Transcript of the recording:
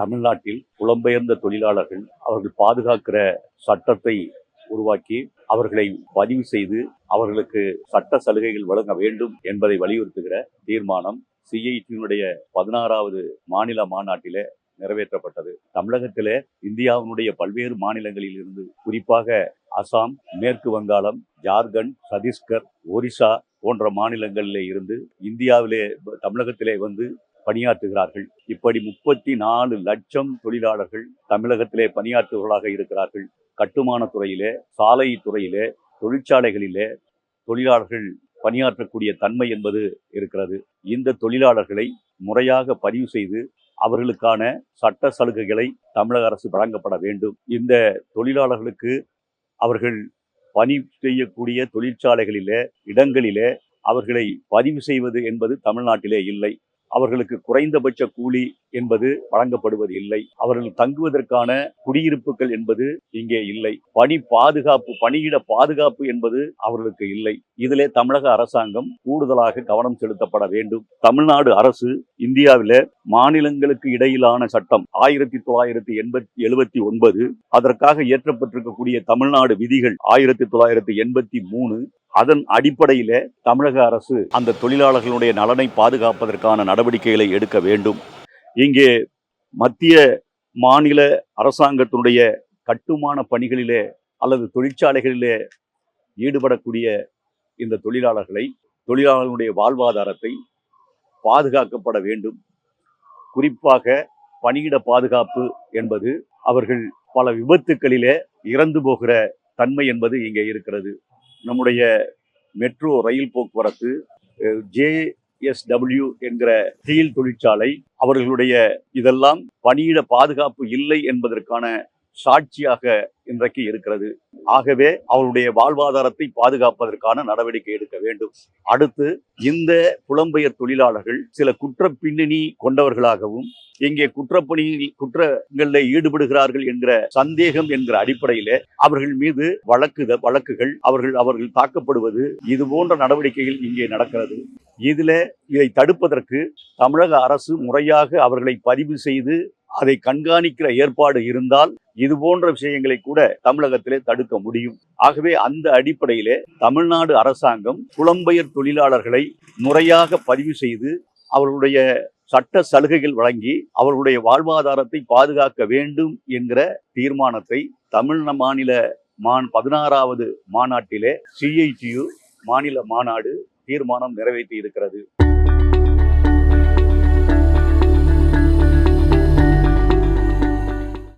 தமிழ்நாட்டில் புலம்பெயர்ந்த தொழிலாளர்கள் அவர்கள் பாதுகாக்கிற சட்டத்தை உருவாக்கி அவர்களை பதிவு செய்து அவர்களுக்கு சட்ட சலுகைகள் வழங்க வேண்டும் என்பதை வலியுறுத்துகிற தீர்மானம் சிஐடியினுடைய பதினாறாவது மாநில மாநாட்டிலே நிறைவேற்றப்பட்டது. தமிழகத்திலே இந்தியாவினுடைய பல்வேறு மாநிலங்களில் இருந்து குறிப்பாக அசாம் மேற்கு வங்காளம் ஜார்க்கண்ட் சத்தீஸ்கர் ஒரிசா போன்ற மாநிலங்களிலே இருந்து இந்தியாவிலே தமிழகத்திலே வந்து பணியாற்றுகிறார்கள். இப்படி முப்பத்தி நாலு லட்சம் தொழிலாளர்கள் தமிழகத்திலே பணியாற்றுவர்களாக இருக்கிறார்கள். கட்டுமான துறையிலே சாலை துறையிலே தொழிற்சாலைகளிலே தொழிலாளர்கள் பணியாற்றக்கூடிய தன்மை என்பது இருக்கிறது. இந்த தொழிலாளர்களை முறையாக பதிவு செய்து அவர்களுக்கான சட்ட சலுகைகளை தமிழக அரசு வழங்கப்பட வேண்டும். இந்த தொழிலாளர்களுக்கு அவர்கள் பணி செய்யக்கூடிய தொழிற்சாலைகளிலே இடங்களிலே அவர்களை பதிவு செய்வது என்பது தமிழ்நாட்டிலே இல்லை. அவர்களுக்கு குறைந்தபட்ச கூலி என்பது வழங்கப்படுவது இல்லை. அவர்கள் தங்குவதற்கான குடியிருப்புகள் என்பது இங்கே இல்லை. பணி பாதுகாப்பு பணியிட பாதுகாப்பு என்பது அவர்களுக்கு இல்லை. இதிலே தமிழக அரசாங்கம் கூடுதலாக கவனம் செலுத்தப்பட வேண்டும். தமிழ்நாடு அரசு இந்தியாவில மாநிலங்களுக்கு இடையிலான சட்டம் ஆயிரத்தி தொள்ளாயிரத்தி எண்பத்தி எழுபத்தி ஒன்பது அதற்காக இயற்றப்பட்டிருக்கக்கூடிய தமிழ்நாடு விதிகள் ஆயிரத்தி தொள்ளாயிரத்தி எண்பத்தி மூணு அதன் அடிப்படையில் தமிழக அரசு அந்த தொழிலாளர்களுடைய நலனை பாதுகாப்பதற்கான நடவடிக்கைகளை எடுக்க வேண்டும். இங்கே மத்திய மாநில அரசாங்கத்தினுடைய கட்டுமான பணிகளிலே அல்லது தொழிற்சாலைகளிலே ஈடுபடக்கூடிய இந்த தொழிலாளர்களை தொழிலாளர்களுடைய வாழ்வாதாரத்தை பாதுகாக்கப்பட வேண்டும். குறிப்பாக பணியிட பாதுகாப்பு என்பது அவர்கள் பல விபத்துக்களிலே இறந்து போகிற தன்மை என்பது இங்கே இருக்கிறது. நம்முடைய மெட்ரோ ரயில் போக்குவரத்து ஜேஎஸ்டபிள்யூ என்கிற ஸ்டீல் தொழிற்சாலை அவர்களுடைய இதெல்லாம் பணியிட பாதுகாப்பு இல்லை என்பதற்கான சாட்சியாக இன்றைக்கு இருக்கிறது. ஆகவே அவருடைய வாழ்வாதாரத்தை பாதுகாப்பதற்கான நடவடிக்கை எடுக்க வேண்டும். அடுத்து இந்த புலம்பெயர் தொழிலாளர்கள் சில குற்ற பின்னணி கொண்டவர்களாகவும் இங்கே குற்றப்பணியில் குற்றங்களில் ஈடுபடுகிறார்கள் என்கிற சந்தேகம் என்கிற அடிப்படையில் அவர்கள் மீது வழக்கு வழக்குகள் அவர்கள் அவர்கள் தாக்கப்படுவது இது போன்ற நடவடிக்கைகள் இங்கே நடக்கிறது. இதில் இதை தடுப்பதற்கு தமிழக அரசு முறையாக அவர்களை பதிவு செய்து அதை கண்காணிக்கிற ஏற்பாடு இருந்தால் இது போன்ற விஷயங்களை கூட தமிழகத்திலே தடுக்க முடியும். ஆகவே அந்த அடிப்படையிலே தமிழ்நாடு அரசாங்கம் புலம்பெயர் தொழிலாளர்களை முறையாக பதிவு செய்து அவர்களுடைய சட்ட சலுகைகள் வழங்கி அவர்களுடைய வாழ்வாதாரத்தை பாதுகாக்க வேண்டும் என்கிற தீர்மானத்தை தமிழ் மாநில மான் பதினாறாவது மாநாட்டிலே சிஐடியு மாநில மாநாடு தீர்மானம் நிறைவேற்றி இருக்கிறது